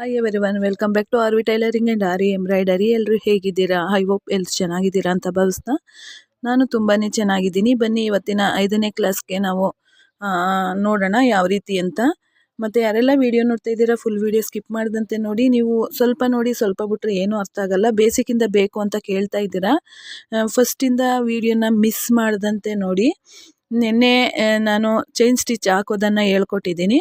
Hi everyone welcome back to R V tailoring and aari embroidery ಎಲ್ಲರೂ ಹೇಗಿದ್ದೀರಾ? I hope else ಚೆನ್ನಾಗಿದ್ದೀರಾ ಅಂತ ಭಾವಿಸ್ತಾ. ನಾನು ತುಂಬಾ ಚೆನ್ನಾಗಿದ್ದೀನಿ. ಬನ್ನಿ, ಇವತ್ತಿನ ಐದನೇ ಕ್ಲಾಸ್ಗೆ ನಾವು ನೋಡೋಣ ಯಾವ ರೀತಿ ಅಂತ. ಮತ್ತು ಯಾರೆಲ್ಲ ವೀಡಿಯೋ ನೋಡ್ತಾ ಇದ್ದೀರಾ ಫುಲ್ ವೀಡಿಯೋ ಸ್ಕಿಪ್ ಮಾಡಿದಂತೆ ನೋಡಿ, ನೀವು ಸ್ವಲ್ಪ ನೋಡಿ, ಸ್ವಲ್ಪ ಬಿಟ್ಟರೆ ಏನೂ ಅರ್ಥ ಆಗಲ್ಲ. ಬೇಸಿಕಿಂದ ಬೇಕು ಅಂತ ಕೇಳ್ತಾ ಇದ್ದೀರಾ. ಫಸ್ಟಿಂದ ವಿಡಿಯೋನ ಮಿಸ್ ಮಾಡಿದಂತೆ ನೋಡಿ. ನಿನ್ನೆ ನಾನು ಚೈನ್ ಸ್ಟಿಚ್ ಹಾಕೋದನ್ನು ಹೇಳ್ಕೊಟ್ಟಿದ್ದೀನಿ.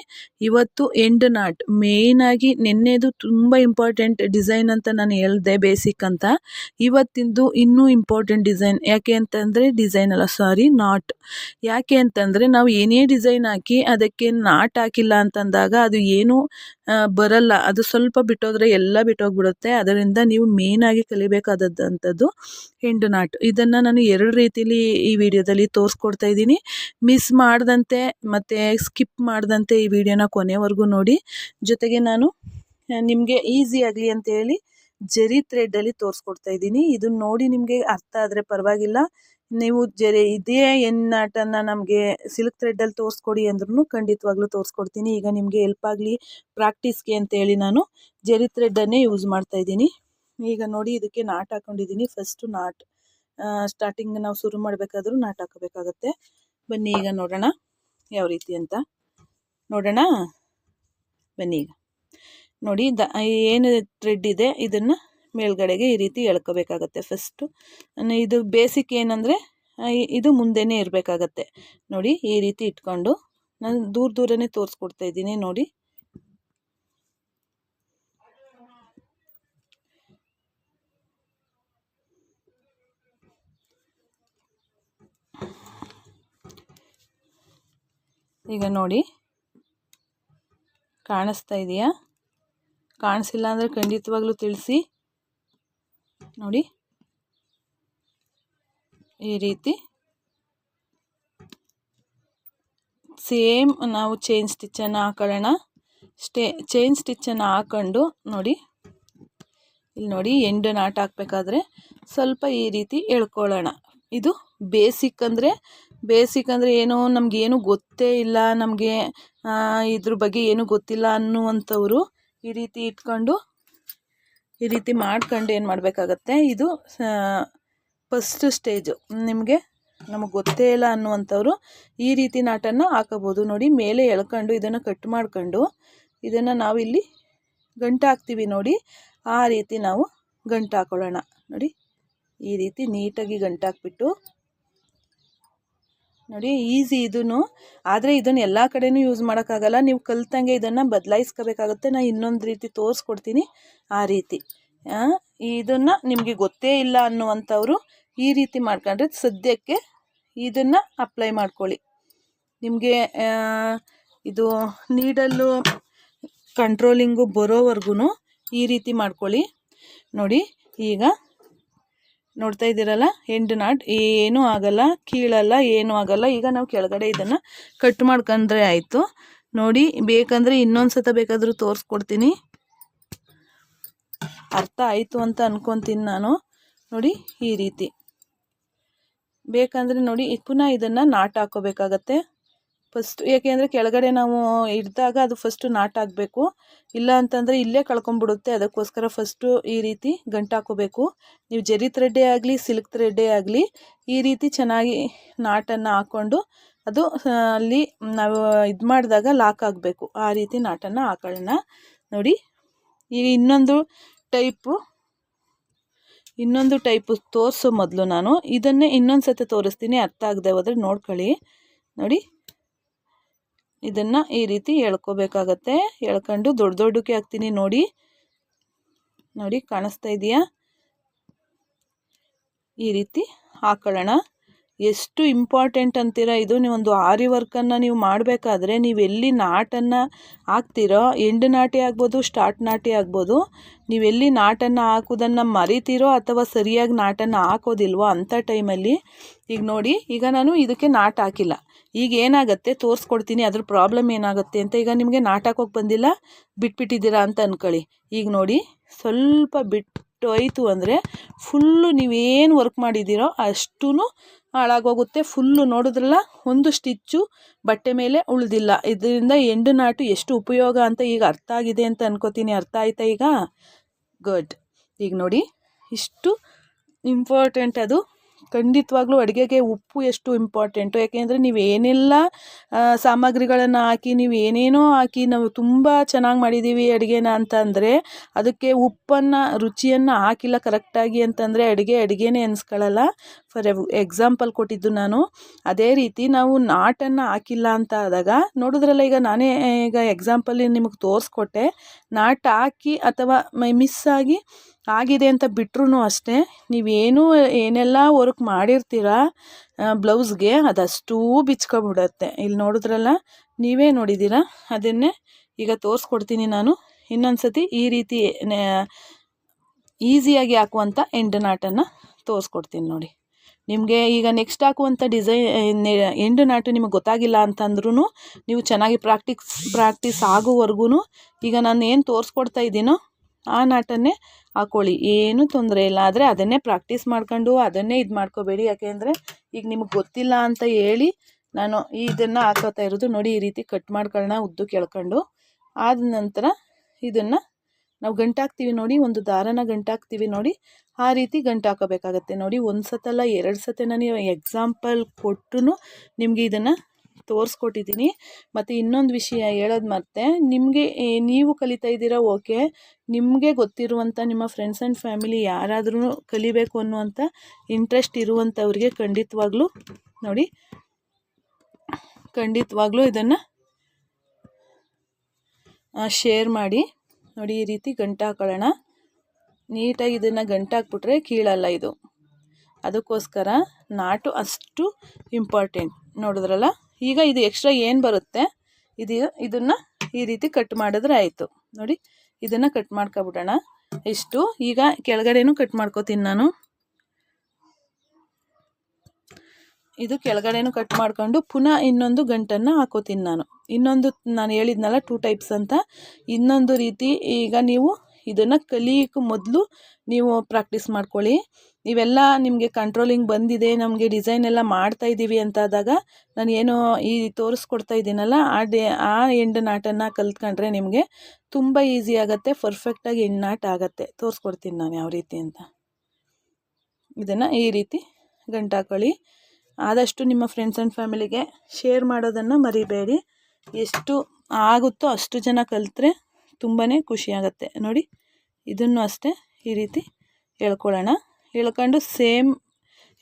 ಇವತ್ತು ಎಂಡ್ ನಾಟ್ ಮೇಯ್ನಾಗಿ ನಿನ್ನೆದು ತುಂಬ ಇಂಪಾರ್ಟೆಂಟ್ ಡಿಸೈನ್ ಅಂತ ನಾನು ಹೇಳಿದೆ ಬೇಸಿಕ್ ಅಂತ. ಇವತ್ತಿಂದು ಇನ್ನೂ ಇಂಪಾರ್ಟೆಂಟ್ ಡಿಸೈನ್ ಯಾಕೆ ಅಂತಂದರೆ ಡಿಸೈನ್ ಅಲ್ಲ ಸಾರಿ ನಾಟ್ ಯಾಕೆ ಅಂತಂದರೆ, ನಾವು ಏನೇ ಡಿಸೈನ್ ಹಾಕಿ ಅದಕ್ಕೆ ನಾಟ್ ಹಾಕಿಲ್ಲ ಅಂತಂದಾಗ ಅದು ಏನು ಬರಲ್ಲ. ಅದು ಸ್ವಲ್ಪ ಬಿಟ್ಟೋದ್ರೆ ಎಲ್ಲ ಬಿಟ್ಟೋಗ್ಬಿಡುತ್ತೆ. ಅದರಿಂದ ನೀವು ಮೇಯ್ನಾಗಿ ಕಲಿಬೇಕಾದಂಥದ್ದು ಎಂಡ್ ನಾಟ್ ಇದನ್ನು ನಾನು ಎರಡು ರೀತಿಲಿ ಈ ವಿಡಿಯೋದಲ್ಲಿ ತೋರಿಸ್ಕೊಡ್ತಾ ಇದ್ದೀನಿ. ಮಿಸ್ ಮಾಡದಂತೆ ಮತ್ತು ಸ್ಕಿಪ್ ಮಾಡದಂತೆ ಈ ವಿಡಿಯೋನ ಕೊನೆವರೆಗೂ ನೋಡಿ. ಜೊತೆಗೆ ನಾನು ನಿಮಗೆ ಈಸಿ ಆಗಲಿ ಅಂತೇಳಿ ಜರಿ ಥ್ರೆಡ್ಡಲ್ಲಿ ತೋರಿಸ್ಕೊಡ್ತಾ ಇದ್ದೀನಿ. ಇದನ್ನ ನೋಡಿ ನಿಮಗೆ ಅರ್ಥ ಆದರೆ ಪರವಾಗಿಲ್ಲ. ನೀವು ಜರಿ, ಇದೇ ಎನ್ನಾಟನ್ನು ನಮಗೆ ಸಿಲ್ಕ್ ಥ್ರೆಡ್ಡಲ್ಲಿ ತೋರಿಸ್ಕೊಡಿ ಅಂದ್ರೂ ಖಂಡಿತವಾಗ್ಲೂ ತೋರಿಸ್ಕೊಡ್ತೀನಿ. ಈಗ ನಿಮಗೆ ಹೆಲ್ಪ್ ಆಗಲಿ ಪ್ರಾಕ್ಟೀಸ್ಗೆ ಅಂತೇಳಿ ನಾನು ಜರಿ ಥ್ರೆಡ್ಡನ್ನೇ ಯೂಸ್ ಮಾಡ್ತಾ ಇದ್ದೀನಿ. ಈಗ ನೋಡಿ ಇದಕ್ಕೆ ನಾಟ್ ಹಾಕೊಂಡಿದ್ದೀನಿ. ಫಸ್ಟು ನಾಟ್ ಸ್ಟಾರ್ಟಿಂಗ್ ನಾವು ಶುರು ಮಾಡಬೇಕಾದ್ರೂ ನಾಟ್ ಹಾಕೋಬೇಕಾಗತ್ತೆ. ಬನ್ನಿ ಈಗ ನೋಡೋಣ. ಯಾವ ರೀತಿ ಅಂತ. ನೋಡೋಣ. ಬನ್ನಿ ಈಗ. ನೋಡಿ, ದ ಏನು ಥ್ರೆಡ್ ಇದೆ, ಇದನ್ನು ಮೇಲ್ಗಡೆಗೆ ಈ ರೀತಿ ಎಳ್ಕೋಬೇಕಾಗತ್ತೆ ಫಸ್ಟು ಇದು ಬೇಸಿಕ್ ಏನಂದರೆ ಇದು ಮುಂದೆನೇ ಇರಬೇಕಾಗತ್ತೆ. ನೋಡಿ, ಈ ರೀತಿ ಇಟ್ಕೊಂಡು, ನಾನು ದೂರ ದೂರನೇ ತೋರಿಸ್ಕೊಡ್ತಾ ಇದ್ದೀನಿ, ನೋಡಿ. ಈಗ ನೋಡಿ. ಕಾಣಿಸ್ತಾ ಇದೆಯಾ? ಕಾಣಿಸಿಲ್ಲ ಅಂದರೆ ಖಂಡಿತವಾಗ್ಲೂ ತಿಳಿಸಿ. ನೋಡಿ. ಈ ರೀತಿ. ಸೇಮ್ ನಾವು ಚೈನ್ ಸ್ಟಿಚ್ಚನ್ನು ಹಾಕೊಳ್ಳೋಣ. ಸ್ಟೇ, ಚೈನ್ ಸ್ಟಿಚ್ಚನ್ನು ಹಾಕೊಂಡು ನೋಡಿ. ಇಲ್ಲಿ ನೋಡಿ, ಎಂಡು ನಾಟ್ ಹಾಕ್ಬೇಕಾದ್ರೆ ಸ್ವಲ್ಪ ಈ ರೀತಿ ಎಳ್ಕೊಳ್ಳೋಣ. ಇದು ಬೇಸಿಕ್ ಅಂದರೆ ಬೇಸಿಕ್ ಅಂದರೆ ಏನೋ ಗೊತ್ತೇ ಇಲ್ಲ, ನಮಗೆ ಇದ್ರ ಬಗ್ಗೆ ಏನೂ ಗೊತ್ತಿಲ್ಲ ಅನ್ನುವಂಥವ್ರು ಈ ರೀತಿ ಇಟ್ಕೊಂಡು, ಈ ರೀತಿ ಮಾಡ್ಕೊಂಡು ಏನು ಮಾಡಬೇಕಾಗತ್ತೆ? ಇದು ಫಸ್ಟ್ ಸ್ಟೇಜು ನಿಮಗೆ ನಮಗೆ ಗೊತ್ತೇ ಇಲ್ಲ ಅನ್ನುವಂಥವ್ರು ಈ ರೀತಿ ನಾಟನ್ನು ಹಾಕೋಬೋದು. ನೋಡಿ, ಮೇಲೆ ಎಳ್ಕೊಂಡು ಇದನ್ನು ಕಟ್ ಮಾಡ್ಕೊಂಡು ಇದನ್ನು ನಾವಿಲ್ಲಿ ಗಂಟು ಹಾಕ್ತೀವಿ ನೋಡಿ, ಆ ರೀತಿ ನಾವು ಗಂಟು ಹಾಕೊಳ್ಳೋಣ. ನೋಡಿ, ಈ ರೀತಿ ನೀಟಾಗಿ ಗಂಟು ಹಾಕ್ಬಿಟ್ಟು ನೋಡಿ ಈಸಿ ಇದೂ ಆದರೆ ಇದನ್ನು ಎಲ್ಲ ಕಡೆನೂ ಯೂಸ್ ಮಾಡೋಕ್ಕಾಗಲ್ಲ. ನೀವು ಕಲ್ತಂಗೆ ಇದನ್ನು ಬದಲಾಯಿಸ್ಕೋಬೇಕಾಗುತ್ತೆ. ನಾನು ಇನ್ನೊಂದು ರೀತಿ ತೋರಿಸ್ಕೊಡ್ತೀನಿ ಆ ರೀತಿ. ಇದನ್ನು ನಿಮಗೆ ಗೊತ್ತೇ ಇಲ್ಲ ಅನ್ನುವಂಥವ್ರು ಈ ರೀತಿ ಮಾಡ್ಕೊಂಡ್ರೆ ಸದ್ಯಕ್ಕೆ ಇದನ್ನು ಅಪ್ಲೈ ಮಾಡ್ಕೊಳ್ಳಿ. ನಿಮಗೆ ಇದು ನೀಡಲ್ಲು ಕಂಟ್ರೋಲಿಂಗು ಬರೋವರೆಗೂ ಈ ರೀತಿ ಮಾಡ್ಕೊಳ್ಳಿ. ನೋಡಿ, ಈಗ ನೋಡ್ತಾ ಇದ್ದೀರಲ್ಲ? End knot. ಏನೂ ಆಗಲ್ಲ, ಕೀಳಲ್ಲ, ಏನೂ ಆಗಲ್ಲ. ಈಗ ನಾವು ಕೆಳಗಡೆ ಇದನ್ನು ಕಟ್ ಮಾಡ್ಕೊಂಡ್ರೆ ಆಯಿತು. ನೋಡಿ, ಬೇಕಂದರೆ ಇನ್ನೊಂದು ಸತ ಬೇಕಾದರೂ ತೋರಿಸ್ಕೊಡ್ತೀನಿ. ಅರ್ಥ ಆಯಿತು ಅಂತ ಅಂದ್ಕೊತೀನಿ ನಾನು. ನೋಡಿ, ಈ ರೀತಿ. ಬೇಕಂದರೆ ನೋಡಿ, ಪುನಃ ಇದನ್ನು ನಾಟ್ ಹಾಕೋಬೇಕಾಗತ್ತೆ. ಫಸ್ಟ್ ಏಕೆಂದರೆ ಕೆಳಗಡೆ ನಾವು ಇಡ್ದಾಗ ಅದು ಫಸ್ಟು ನಾಟ್ ಹಾಕಬೇಕು ಇಲ್ಲ ಅಂತಂದರೆ ಇಲ್ಲೇ ಕಳ್ಕೊಂಬಿಡುತ್ತೆ ಅದಕ್ಕೋಸ್ಕರ ಫಸ್ಟು ಈ ರೀತಿ ಗಂಟು ಹಾಕೋಬೇಕು ನೀವು ಜರಿ ಥ್ರೆಡ್ಡೇ ಆಗಲಿ ಸಿಲ್ಕ್ ಥ್ರೆಡ್ಡೇ ಆಗಲಿ, ಈ ರೀತಿ ಚೆನ್ನಾಗಿ ನಾಟನ್ನು ಹಾಕ್ಕೊಂಡು ಅದು ಅಲ್ಲಿ ನಾವು ಇದು ಮಾಡಿದಾಗ ಲಾಕ್ ಆಗಬೇಕು. ಆ ರೀತಿ ನಾಟನ್ನು ಹಾಕೊಳ್ಳೋಣ ನೋಡಿ. ಈಗ ಇನ್ನೊಂದು ಟೈಪು ಇನ್ನೊಂದು ಟೈಪು ತೋರಿಸೋ ಮೊದಲು ನಾನು. ಇದನ್ನೇ ಇನ್ನೊಂದು ಸತಿ ತೋರಿಸ್ತೀನಿ. ಅರ್ಥ ಆಗದೆ ಹೋದರೆ ನೋಡ್ಕೊಳ್ಳಿ. ನೋಡಿ. ಇದನ್ನು ಈ ರೀತಿ ಎಳ್ಕೊಬೇಕಾಗತ್ತೆ. ಎಳ್ಕೊಂಡು ದೊಡ್ಡ ದೊಡ್ಡಕ್ಕೆ ಹಾಕ್ತೀನಿ ನೋಡಿ. ನೋಡಿ ಕಾಣಿಸ್ತಾ ಇದೆಯಾ? ಈ ರೀತಿ ಹಾಕೊಳ್ಳೋಣ. ಎಷ್ಟು ಇಂಪಾರ್ಟೆಂಟ್ ಅಂತೀರ? ಇದು ನೀವೊಂದು ಆರಿ ವರ್ಕನ್ನು ನೀವು ಮಾಡಬೇಕಾದ್ರೆ ನೀವು ಎಲ್ಲಿ ನಾಟನ್ನು ಹಾಕ್ತಿರೋ, ಎಂಡ್ ನಾಟಿ ಆಗ್ಬೋದು ಸ್ಟಾರ್ಟ್ ನಾಟಿ ಆಗ್ಬೋದು ನೀವೆಲ್ಲಿ ನಾಟನ್ನು ಹಾಕೋದನ್ನು ಮರಿತೀರೋ ಅಥವಾ ಸರಿಯಾಗಿ ನಾಟನ್ನು ಹಾಕೋದಿಲ್ವೋ ಅಂಥ ಟೈಮಲ್ಲಿ ಈಗ ನೋಡಿ, ಈಗ ನಾನು ಇದಕ್ಕೆ ನಾಟ್ ಹಾಕಿಲ್ಲ. ಈಗ ಏನಾಗುತ್ತೆ? ತೋರಿಸ್ಕೊಡ್ತೀನಿ, ಅದ್ರ ಪ್ರಾಬ್ಲಮ್ ಏನಾಗುತ್ತೆ ಅಂತ ಈಗ ನಿಮಗೆ ನಾಟ್ ಹಾಕೋಕೆ ಬಂದಿಲ್ಲ, ಬಿಟ್ಬಿಟ್ಟಿದ್ದೀರಾ ಅಂತ ಅಂದ್ಕೊಳ್ಳಿ ಈಗ ನೋಡಿ, ಸ್ವಲ್ಪ ಬಿಟ್ಟು ಹೋಯ್ತು ಅಂದರೆ ಫುಲ್ಲು ನೀವೇನು ವರ್ಕ್ ಮಾಡಿದ್ದೀರೋ ಅಷ್ಟೂ ಹಾಳಾಗೋಗುತ್ತೆ. ಫುಲ್ಲು ನೋಡಿದ್ರಲ್ಲ ಒಂದು ಸ್ಟಿಚ್ಚು ಬಟ್ಟೆ ಮೇಲೆ ಉಳಿದಿಲ್ಲ. ಇದರಿಂದ ಎಂಡು ನಾಟು ಎಷ್ಟು ಉಪಯೋಗ ಅಂತ ಈಗ ಅರ್ಥ ಆಗಿದೆ ಅಂತ ಅನ್ಕೋತೀನಿ. ಅರ್ಥ ಆಯ್ತಾ ಈಗ? ಗುಡ್ ಈಗ ನೋಡಿ, ಇಷ್ಟು ಇಂಪಾರ್ಟೆಂಟ್ ಅದು. ಖಂಡಿತವಾಗ್ಲೂ ಅಡುಗೆಗೆ ಉಪ್ಪು ಎಷ್ಟು ಇಂಪಾರ್ಟೆಂಟು ಯಾಕೆಂದರೆ ನೀವು ಏನೆಲ್ಲ ಸಾಮಗ್ರಿಗಳನ್ನು ಹಾಕಿ, ನೀವು ಏನೇನೋ ಹಾಕಿ, ನಾವು ತುಂಬ ಚೆನ್ನಾಗಿ ಮಾಡಿದ್ದೀವಿ ಅಡುಗೆನ ಅಂತಂದರೆ ಅದಕ್ಕೆ ಉಪ್ಪನ್ನು, ರುಚಿಯನ್ನು ಹಾಕಿಲ್ಲ ಕರೆಕ್ಟಾಗಿ ಅಂತಂದರೆ ಅಡುಗೆ ಅಡುಗೆನೇ ಅನಿಸ್ಕೊಳ್ಳಲ್ಲ ಫಾರ್ ಎಕ್ಸಾಂಪಲ್ ಕೊಟ್ಟಿದ್ದು ನಾನು. ಅದೇ ರೀತಿ ನಾವು ನಾಟನ್ನು ಹಾಕಿಲ್ಲ ಅಂತ ಆದಾಗ, ನೋಡಿದ್ರಲ್ಲ ಈಗ ನಾನೇ, ಈಗ ಎಕ್ಸಾಂಪಲ್ ನಿಮಗೆ ತೋರಿಸ್ಕೊಟ್ಟೆ. ನಾಟ್ ಹಾಕಿ ಅಥವಾ ಮಿಸ್ ಆಗಿ ಆಗಿದೆ ಅಂತ ಬಿಟ್ರೂ ಅಷ್ಟೇ. ನೀವೇನು ಏನೆಲ್ಲ ವರ್ಕ್ ಮಾಡಿರ್ತೀರ ಬ್ಲೌಸ್ಗೆ ಅದಷ್ಟೂ ಬಿಚ್ಕೊಬಿಡತ್ತೆ. ಇಲ್ಲಿ ನೋಡಿದ್ರಲ್ಲ, ನೀವೇ ನೋಡಿದ್ದೀರ ಅದನ್ನೇ ಈಗ ತೋರಿಸ್ಕೊಡ್ತೀನಿ ನಾನು. ಇನ್ನೊಂದು ಸತಿ ಈ ರೀತಿ ಈಸಿಯಾಗಿ ಹಾಕುವಂಥ ಎಂಡು ನಾಟನ್ನು ತೋರಿಸ್ಕೊಡ್ತೀನಿ ನೋಡಿ. ನಿಮಗೆ ಈಗ ನೆಕ್ಸ್ಟ್ ಹಾಕುವಂಥ ಡಿಸೈನ್ ಎಂಡು ನಾಟು ನಿಮಗೆ ಗೊತ್ತಾಗಿಲ್ಲ ಅಂತಂದ್ರೂ ನೀವು ಚೆನ್ನಾಗಿ ಪ್ರಾಕ್ಟಿಕ್ಸ್ ಪ್ರಾಕ್ಟೀಸ್ ಆಗೋವರೆಗೂ ಈಗ ನಾನು ಏನು ತೋರಿಸ್ಕೊಡ್ತಾ ಇದ್ದೀನೋ ಆ ನಾಟನ್ನೇ ಹಾಕೊಳ್ಳಿ. ಏನೂ ತೊಂದರೆ ಇಲ್ಲ. ಆದರೆ ಅದನ್ನೇ ಪ್ರಾಕ್ಟೀಸ್ ಮಾಡ್ಕೊಂಡು ಅದನ್ನೇ ಇದು ಮಾಡ್ಕೋಬೇಡಿ. ಯಾಕೆಂದರೆ ಈಗ ನಿಮಗೆ ಗೊತ್ತಿಲ್ಲ ಅಂತ ಹೇಳಿ ನಾನು ಇದನ್ನು ಹಾಕೋತಾ ಇರೋದು ನೋಡಿ ಈ ರೀತಿ ಕಟ್ ಮಾಡ್ಕೊಳ್ಳೋಣ ಉದ್ದು ಕೇಳ್ಕೊಂಡು ಆದ ನಂತರ ಇದನ್ನು ನಾವು ಗಂಟಾಕ್ತೀವಿ ನೋಡಿ, ಒಂದು ದಾರನ ಗಂಟಾಕ್ತೀವಿ ನೋಡಿ, ಆ ರೀತಿ ಗಂಟು ಹಾಕೋಬೇಕಾಗತ್ತೆ ನೋಡಿ ಒಂದು ಸತಲ್ಲ ಎರಡು ಸತಿ ನೀವು ಎಕ್ಸಾಂಪಲ್ ಕೊಟ್ಟು ನಿಮಗೆ ಇದನ್ನು ತೋರಿಸ್ಕೊಟ್ಟಿದ್ದೀನಿ. ಮತ್ತು ಇನ್ನೊಂದು ವಿಷಯ ಹೇಳೋದು ಮತ್ತೆ, ನಿಮಗೆ ನೀವು ಕಲಿತಾ ಇದ್ದೀರಾ ಓಕೆ, ನಿಮಗೆ ಗೊತ್ತಿರುವಂಥ ನಿಮ್ಮ ಫ್ರೆಂಡ್ಸ್ ಆ್ಯಂಡ್ ಫ್ಯಾಮಿಲಿ ಯಾರಾದ್ರೂ ಕಲಿಬೇಕು ಅನ್ನುವಂಥ ಇಂಟ್ರೆಸ್ಟ್ ಇರುವಂಥವ್ರಿಗೆ ಖಂಡಿತವಾಗ್ಲೂ ನೋಡಿ, ಖಂಡಿತವಾಗ್ಲೂ ಇದನ್ನು ಶೇರ್ ಮಾಡಿ, ನೋಡಿ ಈ ರೀತಿ ಗಂಟು ಹಾಕೊಳ್ಳೋಣ. ನೀಟಾಗಿ ಇದನ್ನು ಗಂಟು ಹಾಕ್ಬಿಟ್ರೆ ಕೀಳಲ್ಲ ಇದು. ಅದಕ್ಕೋಸ್ಕರ ನಾಟು ಅಷ್ಟು ಇಂಪಾರ್ಟೆಂಟ್ ನೋಡಿದ್ರಲ್ಲ? ಈಗ ಇದು ಎಕ್ಸ್ಟ್ರಾ ಏನು ಬರುತ್ತೆ? ಇದು, ಇದನ್ನು ಈ ರೀತಿ ಕಟ್ ಮಾಡಿದ್ರೆ ಆಯಿತು. ನೋಡಿ, ಇದನ್ನು ಕಟ್ ಮಾಡ್ಕೊಬಿಡೋಣ. ಇಷ್ಟು. ಈಗ ಕೆಳಗಡೆನೂ ಕಟ್ ಮಾಡ್ಕೋತೀನಿ ನಾನು. ಇದು ಕೆಳಗಡೆನೂ ಕಟ್ ಮಾಡ್ಕೊಂಡು ಪುನಃ ಇನ್ನೊಂದು ಗಂಟನ್ನು ಹಾಕೋತೀನಿ ನಾನು. ಇನ್ನೊಂದು, ನಾನು ಹೇಳಿದ್ನಲ್ಲ ಟೂ ಟೈಪ್ಸ್ ಅಂತ. ಇನ್ನೊಂದು ರೀತಿ ಈಗ ನೀವು ಇದನ್ನು ಕಲಿಯೋಕ್ಕೂ ಮೊದಲು ನೀವು ಪ್ರಾಕ್ಟೀಸ್ ಮಾಡ್ಕೊಳ್ಳಿ. ಇವೆಲ್ಲ ನಿಮಗೆ ಕಂಟ್ರೋಲಿಂಗ್ ಬಂದಿದೆ, ನಮಗೆ ಡಿಸೈನ್ ಎಲ್ಲ ಮಾಡ್ತಾ ಇದ್ದೀವಿ ಅಂತಾದಾಗ ನಾನು ಏನು ಈ ತೋರಿಸ್ಕೊಡ್ತಾ ಇದ್ದೀನಲ್ಲ, ಆ ಡೇ, ಆ ಎಂಡ್ ನಾಟನ್ನು ಕಲ್ತ್ಕೊಂಡ್ರೆ ನಿಮಗೆ ತುಂಬ ಈಸಿ ಆಗುತ್ತೆ ಪರ್ಫೆಕ್ಟಾಗಿ ಎಂಡ್ ನಾಟ್ ಆಗುತ್ತೆ. ತೋರಿಸ್ಕೊಡ್ತೀನಿ ನಾನು ಯಾವ ರೀತಿ ಅಂತ. ಇದನ್ನು ಈ ರೀತಿ ಗಂಟಾಕೊಳ್ಳಿ. ಆದಷ್ಟು ನಿಮ್ಮ ಫ್ರೆಂಡ್ಸ್ ಆ್ಯಂಡ್ ಫ್ಯಾಮಿಲಿಗೆ ಶೇರ್ ಮಾಡೋದನ್ನು ಮರಿಬೇಡಿ. ಎಷ್ಟು ಆಗುತ್ತೋ ಅಷ್ಟು ಜನ ಕಲಿತ್ರೆ ತುಂಬಾ ಖುಷಿಯಾಗತ್ತೆ ನೋಡಿ. ಇದನ್ನು ಅಷ್ಟೇ ಈ ರೀತಿ ಹೇಳ್ಕೊಳ್ಳೋಣ. ಹೇಳ್ಕೊಂಡು ಸೇಮ್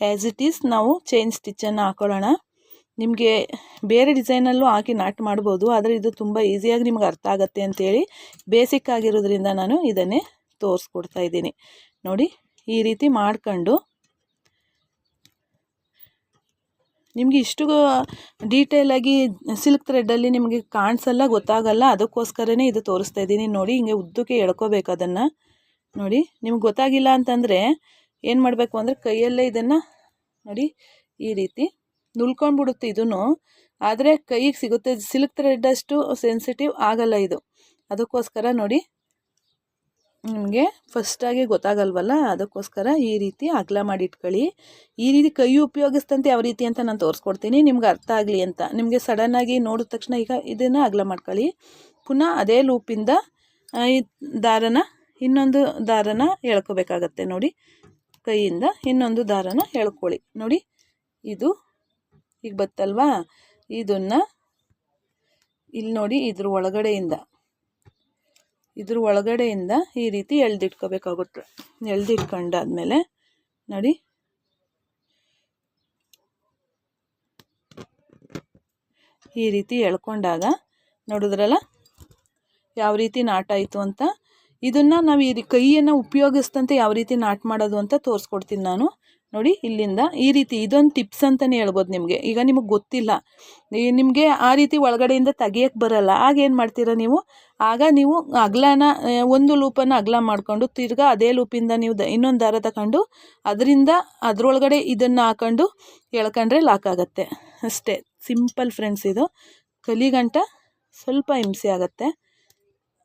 ಆ್ಯಸ್ ಇಟ್ ಈಸ್ ನಾವು ಚೈನ್ ಸ್ಟಿಚ್ಚನ್ನು ಹಾಕೊಳ್ಳೋಣ. ನಿಮಗೆ ಬೇರೆ ಡಿಸೈನಲ್ಲೂ ಹಾಕಿ ನಾಟ್ ಮಾಡ್ಬೋದು, ಆದರೆ ಇದು ತುಂಬ ಈಸಿಯಾಗಿ ನಿಮ್ಗೆ ಅರ್ಥ ಆಗುತ್ತೆ ಅಂತೇಳಿ ಬೇಸಿಕ್ ಆಗಿರೋದ್ರಿಂದ ನಾನು ಇದನ್ನೇ ತೋರಿಸ್ಕೊಡ್ತಾ ಇದ್ದೀನಿ. ನೋಡಿ, ಈ ರೀತಿ ಮಾಡ್ಕೊಂಡು ನಿಮಗೆ ಇಷ್ಟು ಡೀಟೇಲಾಗಿ ಸಿಲ್ಕ್ ಥ್ರೆಡ್ಡಲ್ಲಿ ನಿಮಗೆ ಕಾಣಿಸಲ್ಲ, ಗೊತ್ತಾಗಲ್ಲ, ಅದಕ್ಕೋಸ್ಕರನೇ ಇದು ತೋರಿಸ್ತಾ ಇದ್ದೀನಿ. ನೋಡಿ, ಹಿಂಗೆ ಉದ್ದಕ್ಕೆ ಎಳ್ಕೋಬೇಕು ಅದನ್ನು. ನೋಡಿ, ನಿಮ್ಗೆ ಗೊತ್ತಾಗಿಲ್ಲ ಅಂತಂದರೆ ಏನು ಮಾಡಬೇಕು ಅಂದರೆ ಕೈಯಲ್ಲೇ ಇದನ್ನು, ನೋಡಿ, ಈ ರೀತಿ ನುಲ್ಕೊಂಡ್ಬಿಡುತ್ತೆ ಇದೂ ಆದರೆ ಕೈಗೆ ಸಿಗುತ್ತೆ ಸಿಲ್ಕ್ ಥ್ರೆಡ್ಡಷ್ಟು ಸೆನ್ಸಿಟಿವ್ ಆಗಲ್ಲ ಇದು. ಅದಕ್ಕೋಸ್ಕರ ನೋಡಿ ನಿಮಗೆ ಫಸ್ಟಾಗಿ ಗೊತ್ತಾಗಲ್ವಲ್ಲ? ಅದಕ್ಕೋಸ್ಕರ ಈ ರೀತಿ ಅಗಲ ಮಾಡಿ ಇಟ್ಕೊಳ್ಳಿ. ಈ ರೀತಿ ಕೈ ಉಪಯೋಗಿಸ್ತಂತೆ ಯಾವ ರೀತಿ ಅಂತ ನಾನು ತೋರಿಸ್ಕೊಡ್ತೀನಿ. ನಿಮ್ಗೆ ಅರ್ಥ ಆಗಲಿ ಅಂತ. ನಿಮಗೆ ಸಡನ್ನಾಗಿ ನೋಡಿದ ತಕ್ಷಣ ಈಗ ಇದನ್ನು ಅಗಲ ಮಾಡ್ಕೊಳ್ಳಿ. ಪುನಃ ಅದೇ ಲೂಪಿಂದ ಈ ದಾರನ ಇನ್ನೊಂದು ದಾರನ ಎಳ್ಕೋಬೇಕಾಗತ್ತೆ ನೋಡಿ. ಕೈಯಿಂದ ಇನ್ನೊಂದು ದಾರನ ಎಳ್ಕೊಳ್ಳಿ. ನೋಡಿ, ಇದು ಈಗ ಬತ್ತಲ್ವಾ? ಇದನ್ನು ಇಲ್ಲಿ ನೋಡಿ ಇದ್ರ ಒಳಗಡೆಯಿಂದ. ಇದ್ರ ಒಳಗಡೆಯಿಂದ ಈ ರೀತಿ ಎಳ್ದಿಟ್ಕೋಬೇಕಾಗುತ್ತೆ. ಎಳ್ದಿಟ್ಕೊಂಡಾದ್ಮೇಲೆ ನೋಡಿ. ಈ ರೀತಿ ಎಳ್ಕೊಂಡಾಗ ನೋಡಿದ್ರಲ್ಲ ಯಾವ ರೀತಿ ನಾಟ ಆಯಿತು ಅಂತ. ಇದನ್ನು ನಾವು ಈ ಕೈಯನ್ನು ಉಪಯೋಗಿಸ್ತಂತೆ ಯಾವ ರೀತಿ ನಾಟ್ ಮಾಡೋದು ಅಂತ ತೋರಿಸ್ಕೊಡ್ತೀನಿ ನಾನು. ನೋಡಿ, ಇಲ್ಲಿಂದ ಈ ರೀತಿ ಇದೊಂದು ಟಿಪ್ಸ್ ಅಂತಲೇ ಹೇಳ್ಬೋದು ನಿಮಗೆ. ಈಗ ನಿಮಗೆ ಗೊತ್ತಿಲ್ಲ. ನಿಮಗೆ ಆ ರೀತಿ ಒಳಗಡೆಯಿಂದ ತೆಗಿಯೋಕ್ಕೆ ಬರಲ್ಲ. ಆಗ ಏನು ಮಾಡ್ತೀರಾ ನೀವು? ಆಗ ನೀವು ಅಗಲನ ಒಂದು ಲೂಪನ್ನು ಅಗಲ ಮಾಡಿಕೊಂಡು ತಿರ್ಗಾ ಅದೇ ಲೂಪಿಂದ ನೀವು ದ, ಇನ್ನೊಂದು ದಾರ ತಗೊಂಡು ಅದರಿಂದ ಅದರೊಳಗಡೆ ಇದನ್ನು ಹಾಕೊಂಡು ಎಳ್ಕೊಂಡ್ರೆ ಲಾಕ್ ಆಗುತ್ತೆ. ಅಷ್ಟೇ. ಸಿಂಪಲ್ ಫ್ರೆಂಡ್ಸ್ ಇದು. ಕಲಿಗಂಟ ಸ್ವಲ್ಪ ಹಿಂಸೆ ಆಗುತ್ತೆ.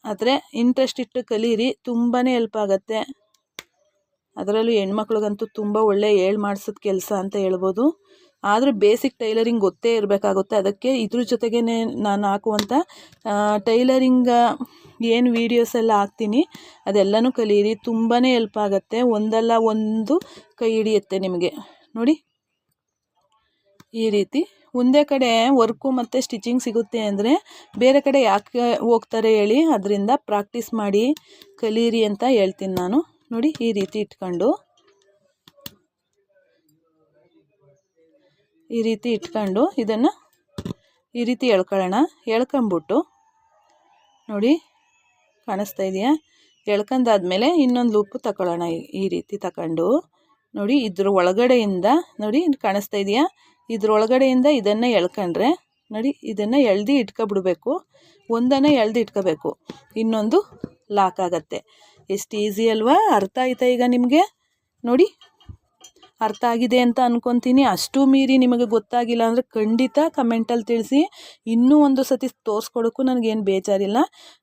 ಆದರೆ ಇಂಟ್ರೆಸ್ಟ್ ಇಟ್ಟು ಕಲೀರಿ. ತುಂಬಾ ಹೆಲ್ಪ್ ಆಗುತ್ತೆ. ಅದರಲ್ಲೂ ಹೆಣ್ಮಕ್ಳಿಗಂತೂ ತುಂಬ ಒಳ್ಳೆ ಮಾಡಿಸಿದ ಕೆಲಸ ಅಂತ ಹೇಳ್ಬೋದು. ಆದರೂ ಬೇಸಿಕ್ ಟೈಲರಿಂಗ್ ಗೊತ್ತೇ ಇರಬೇಕಾಗುತ್ತೆ. ಅದಕ್ಕೆ ಇದ್ರ ಜೊತೆಗೇ ನಾನು ಹಾಕುವಂಥ ಟೈಲರಿಂಗ ಏನು ವೀಡಿಯೋಸ್ ಎಲ್ಲ ಹಾಕ್ತೀನಿ. ಅದೆಲ್ಲನೂ ಕಲಿಯಿರಿ ತುಂಬಾ ಹೆಲ್ಪ್ ಆಗುತ್ತೆ. ಒಂದಲ್ಲ ಒಂದು ಕೈ ಹಿಡಿಯುತ್ತೆ ನಿಮಗೆ. ನೋಡಿ. ಈ ರೀತಿ. ಒಂದೇ ಕಡೆ ವರ್ಕು ಮತ್ತು ಸ್ಟಿಚಿಂಗ್ ಸಿಗುತ್ತೆ ಅಂದರೆ ಬೇರೆ ಕಡೆ ಯಾಕೆ ಹೋಗ್ತಾರೆ ಹೇಳಿ ಅದರಿಂದ ಪ್ರಾಕ್ಟೀಸ್ ಮಾಡಿ ಕಲೀರಿ ಅಂತ ಹೇಳ್ತೀನಿ ನಾನು. ನೋಡಿ ಈ ರೀತಿ ಇಟ್ಕೊಂಡು, ಈ ರೀತಿ ಇಟ್ಕೊಂಡು ಇದನ್ನು ಈ ರೀತಿ ಎಳ್ಕೊಳ್ಳೋಣ. ಎಳ್ಕೊಂಬಿಟ್ಟು ನೋಡಿ ಕಾಣಿಸ್ತಾ ಇದೆಯಾ? ಎಳ್ಕೊಂಡಾದ್ಮೇಲೆ ಇನ್ನೊಂದು ಲೂಪು ತಗೊಳ್ಳೋಣ ಈ- ರೀತಿ ತಗೊಂಡು ನೋಡಿ ಇದ್ರ ಒಳಗಡೆಯಿಂದ ನೋಡಿ ಕಾಣಿಸ್ತಾ ಇದೆಯಾ? ಇದ್ರ ಒಳಗಡೆಯಿಂದ ಇದನ್ನು ಎಳ್ಕೊಂಡ್ರೆ ನೋಡಿ ಇದನ್ನು ಎಳ್ದು ಇಟ್ಕೊಬಿಡ್ಬೇಕು. ಒಂದನ್ನು ಎಳ್ದು ಇಟ್ಕೋಬೇಕು. ಇನ್ನೊಂದು ಲಾಕ್ ಆಗತ್ತೆ. ಎಷ್ಟು ಈಸಿ ಅಲ್ವಾ? ಅರ್ಥ ಆಯ್ತಾ ಈಗ ನಿಮಗೆ? ನೋಡಿ. ಅರ್ಥ ಆಗಿದೆ ಅಂತ ಅನ್ಕೊತೀನಿ. ಅಷ್ಟು ಮೀರಿ ನಿಮಗೆ ಗೊತ್ತಾಗಿಲ್ಲ ಅಂದರೆ ಖಂಡಿತ ಕಮೆಂಟಲ್ಲಿ ತಿಳಿಸಿ. ಇನ್ನೂ ಒಂದು ಸತಿ ತೋರಿಸ್ಕೊಡೋಕ್ಕೂ ನನಗೇನು ಬೇಜಾರಿಲ್ಲ.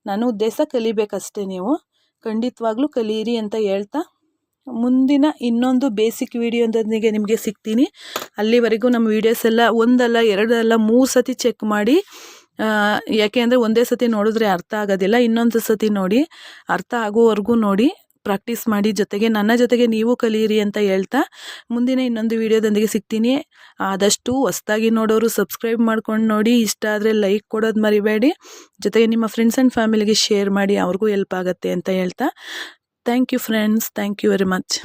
ನನ್ನ ಉದ್ದೇಶ ಕಲಿಬೇಕಷ್ಟೇ ನೀವು. ಖಂಡಿತವಾಗ್ಲೂ ಕಲಿಯಿರಿ ಅಂತ ಹೇಳ್ತಾ. ಮುಂದಿನ ಇನ್ನೊಂದು ಬೇಸಿಕ್ ವೀಡಿಯೋದೊಂದಿಗೆ ನಿಮಗೆ ಸಿಗ್ತೀನಿ. ಅಲ್ಲಿವರೆಗೂ ನಮ್ಮ ವೀಡಿಯೋಸ್ ಎಲ್ಲ ಒಂದಲ್ಲ, ಎರಡಲ್ಲ, ಮೂರು ಸತಿ ಚೆಕ್ ಮಾಡಿ. ಯಾಕೆ ಅಂದರೆ ಒಂದೇ ಸತಿ ನೋಡಿದ್ರೆ ಅರ್ಥ ಆಗೋದಿಲ್ಲ. ಇನ್ನೊಂದು ಸತಿ ನೋಡಿ, ಅರ್ಥ ಆಗೋವರೆಗೂ ನೋಡಿ ಪ್ರಾಕ್ಟೀಸ್ ಮಾಡಿ ಜೊತೆಗೆ ನನ್ನ ಜೊತೆಗೆ ನೀವು ಕಲಿಯಿರಿ ಅಂತ ಹೇಳ್ತಾ ಮುಂದಿನ ಇನ್ನೊಂದು ವಿಡಿಯೋದೊಂದಿಗೆ ಸಿಗ್ತೀನಿ. ಆದಷ್ಟು ಹೊಸ್ದಾಗಿ ನೋಡೋರು ಸಬ್ಸ್ಕ್ರೈಬ್ ಮಾಡ್ಕೊಂಡು ನೋಡಿ. ಇಷ್ಟ ಆದರೆ ಲೈಕ್ ಕೊಡೋದು ಮರಿಬೇಡಿ. ಜೊತೆಗೆ ನಿಮ್ಮ ಫ್ರೆಂಡ್ಸ್ ಆ್ಯಂಡ್ ಫ್ಯಾಮಿಲಿಗೆ ಶೇರ್ ಮಾಡಿ ಅವ್ರಿಗೂ ಹೆಲ್ಪ್ ಆಗುತ್ತೆ ಅಂತ ಹೇಳ್ತಾ. Thank you friends thank you very much